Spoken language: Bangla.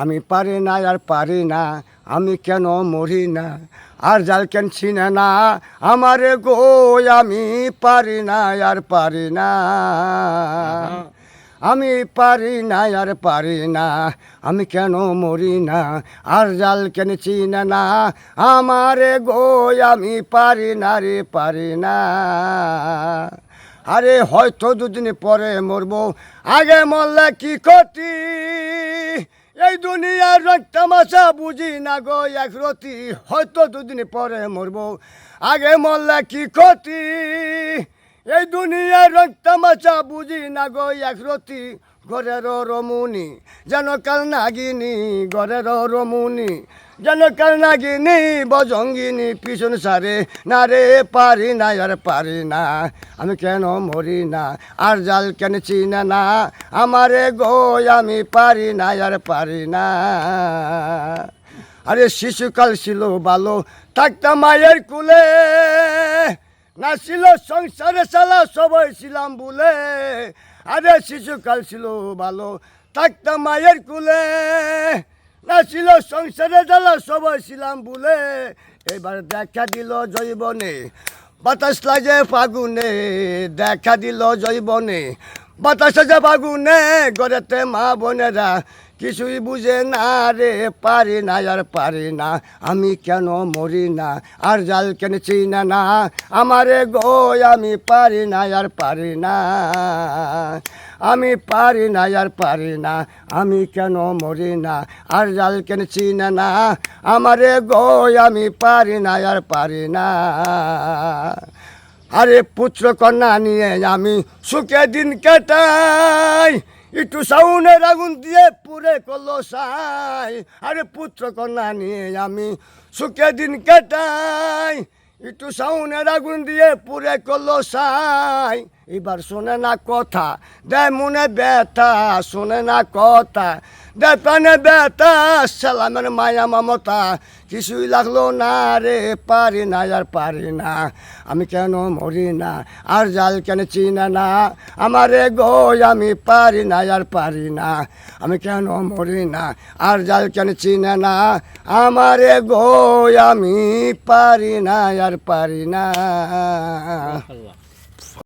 আমি পারি না আর পারি না, আমি কেন মরি না? আর জাল কেন চিনে না? আমারে গো, আমি পারি না আর পারি না। আমি পারি না আর পারি না, আমি কেন মরি না? আর জাল কেন চিনে না? আমারে গো, আমি পারি না রে, পারি না। আরে হয়তো দুদিন পরে মরবো, আগে মরলে কি ক্ষতি? এই দুনিয়ার রক্তামাশা বুঝি না গো, এক রতি হয়তো দুদিন পরে মরবো। আগে মরলে কি ক্ষতি? এই দুনিয়ার তামাশা বুঝি না গো, এক রতি ঘরের রমুনি যেন কাল নাগিনি ঘরের রমুনি যেন বজঙ্গিনী পিছন সারে। না রে, পারি না, আর পারি না। আমি কেন মরি না? আর জাল কেন চিনা না? আমারে গো, আমি পারি না, আর পারি না। আরে শিশুকাল ছিল ভালো থাকতাম মায়ের কুলে। না ছিল সংসারে চালা, সবাই ছিলাম বলে আরে শিশুকাল ছিল ভালো থাকতাম মায়ের কুলে। না ছিল সংসারে জ্বালা, সবাই ছিলাম বলে এবার দেখা দিল জৈবনে, বাতাস লাগে ফাগুনে। দেখা দিল জৈবনে, বাতাস লাগে ফাগুনে। গড়েতে মা বোনেরা কিছুই বুঝে না রে, পারি না আর পারি না। আমি কেন মরি না, আর জাল কেন চিনা না। আমারে গো, আমি পারি না আর পারি না। আমি পারি না, আর পারি না। আমি কেন মরি না? আর জাল কেন চিনা না? আমারে গো আমি পারি না, আর পারি না। আরে পুত্র কন্যা নিয়ে আমি সুখে দিন কাটাই। একটু সাউনের আগুন দিয়ে পুরে করল সাই আরে পুত্র কন্যা নিয়ে আমি সুখে দিন কাটাই। একটু সাউনের আগুন দিয়ে পুরে করল সাই। এবার শোনে না কথা দেয় মনে ব্যথা, শোনে না কথা। প্রাণে ব্যথা সালামের মায়া মমতা। কিছুই লাগল না রে, পারি না, আর পারি না। আমি কেন মরি না, আর জাল কেন চিনা না? আমারে গো, আমি পারি না, আর পারি না। আমি কেন মরি না, আর জাল কেন চিনে না? আমারে গো, আমি পারি না, আর পারি না।